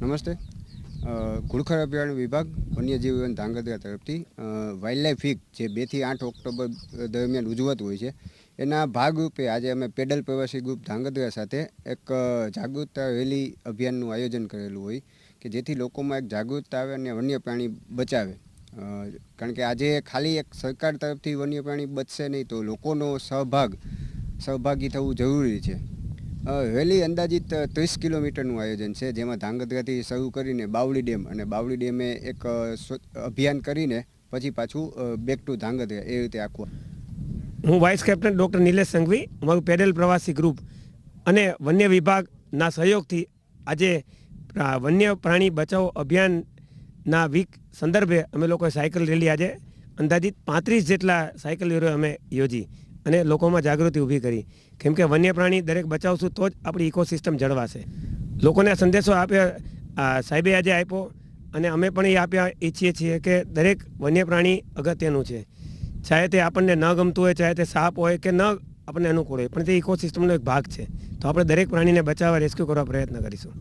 નમસ્તે. ઘુડખર અભયારણ્ય વિભાગ વન્યજીવ વિભાગ ધાંગધ્રા તરફથી વાઇલ્ડ લાઇફ વીક જે બેથી આઠ ઓક્ટોબર દરમિયાન ઉજવાતું હોય છે, એના ભાગરૂપે આજે અમે પેડલ પ્રવાસી ગ્રુપ ધાંગધ્રા સાથે એક જાગૃતતા રેલી અભિયાનનું આયોજન કરેલું હોય કે જેથી લોકોમાં એક જાગૃતતા આવે અને વન્ય પ્રાણી બચાવે. કારણ કે આજે ખાલી એક સરકાર તરફથી વન્ય પ્રાણી બચશે નહીં તો લોકોનો સહભાગ, સહભાગી થવું જરૂરી છે. રેલી અંદાજિત ત્રીસ કિલોમીટરનું આયોજન છે, જેમાં ધાંગધ્રાથી શરૂ કરીને બાવળી ડેમ અને બાવળી ડેમે એક અભિયાન કરીને પછી પાછું બેક ટુ ધાંગધ્રા એ રીતે આખું. હું vice captain doctor Nilesh Sanghvi અમારું પેડલ પ્રવાસી ગ્રુપ અને વન્ય વિભાગના સહયોગથી આજે વન્ય પ્રાણી બચાવ અભિયાનના વીક સંદર્ભે અમે લોકોએ સાયકલ રેલી આજે અંદાજિત પાંત્રીસ જેટલા સાયકલ રેલીઓ અમે યોજી. અને લોકોમાં જાગૃતિ ઊભી કરી. કેમ કે વન્ય પ્રાણી દરેક બચાવશું તો જ આપણી ઇકોસિસ્ટમ જળવાશે. લોકોને સંદેશો આપ્યા સાહેબે આજે આપ્યો અને અમે પણ એ આપ્યા, ઈચ્છીએ છીએ કે દરેક વન્ય પ્રાણી અગત્યનું છે. ચાહે તે આપણને ન ગમતું હોય, ચાહે તે સાપ હોય કે ન આપણને અનુકૂળ હોય, પણ તે ઇકોસિસ્ટમનો એક ભાગ છે. તો આપણે દરેક પ્રાણીને બચાવવા રેસ્ક્યુ કરવા પ્રયત્ન કરીશું.